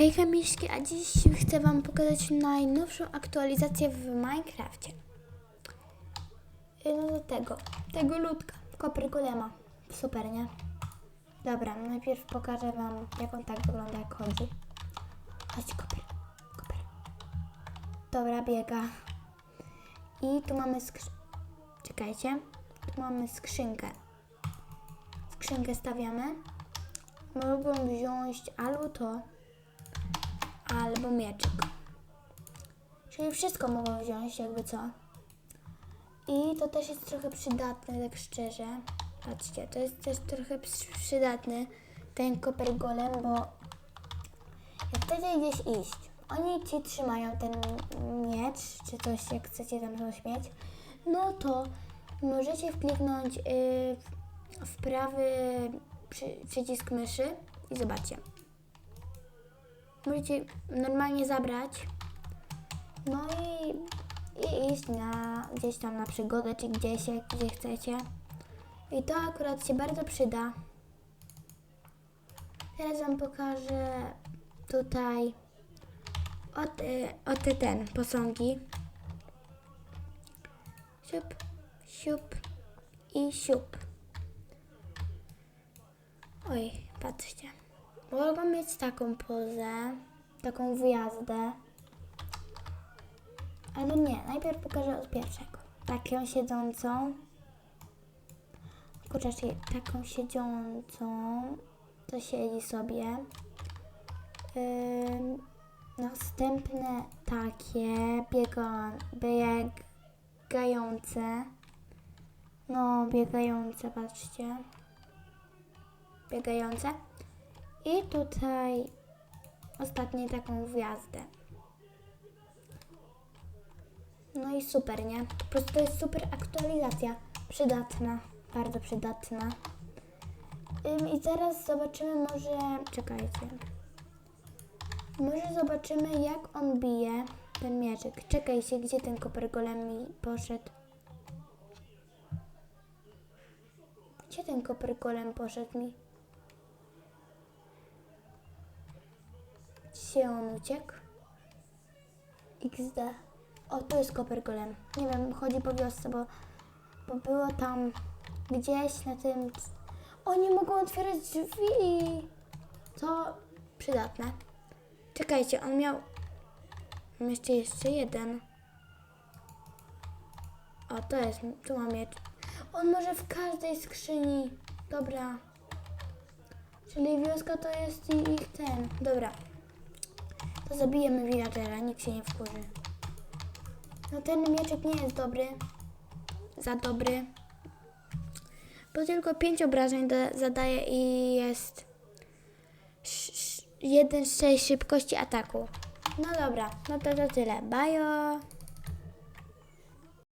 Hejka Miszki, a dziś chcę Wam pokazać najnowszą aktualizację w Minecrafcie. Y, No do tego, tego ludka, Copper Golema. Super, nie? Dobra, najpierw pokażę Wam, jak on tak wygląda, jak chodzi. Chodź, Copper, Copper. Dobra, biega. I tu mamy skrzynkę. Czekajcie. Tu mamy skrzynkę. Skrzynkę stawiamy. Mogą wziąć albo to, albo mieczyk. Czyli wszystko mogą wziąć, jakby co. I to też jest trochę przydatne, tak szczerze. Patrzcie, to jest też trochę przy- przydatny ten koper golem, bo jak chcecie gdzieś iść, oni ci trzymają ten miecz, czy coś, jak chcecie tam coś mieć, no to możecie wkliknąć y, w prawy przy, przycisk myszy i zobaczcie. Możecie normalnie zabrać, no i, i iść na, gdzieś tam na przygodę, czy gdzieś, jak, gdzie chcecie. I to akurat się bardzo przyda. Teraz Wam pokażę tutaj od, y, od te ten posągi. Siup, siup i siup. Oj, patrzcie. Mogą mieć taką pozę, taką wjazdę. Albo nie, najpierw pokażę od pierwszego. Taką siedzącą. Kurczę, czyli taką siedzącą. To siedzi sobie. Następne takie biega, biegające. No, biegające, patrzcie. Biegające. I tutaj ostatnie taką wjazdę. No i super, nie? Po prostu to jest super aktualizacja. Przydatna, bardzo przydatna. Ym, I teraz zobaczymy może... Czekajcie. Może zobaczymy jak on bije ten mieczyk. Czekajcie, gdzie ten koper golem mi poszedł. Gdzie ten koper golem poszedł mi? Gdzie on uciekł? XD. O, tu jest koper golem. Nie wiem, chodzi po wiosce, bo, bo było tam gdzieś na tym... Oni mogą otwierać drzwi. To przydatne. Czekajcie, on miał... Mam jeszcze jeszcze jeden. O, to jest... Tu mam miecz. On może w każdej skrzyni. Dobra. Czyli wioska to jest ich ten. Dobra. To zabijemy villagera, nikt się nie wkurzy. No ten mieczek nie jest dobry. Za dobry. Bo tylko 5 obrażeń da, zadaje i jest 1 z 6 szybkości ataku. No dobra, no to to tyle. Bajo!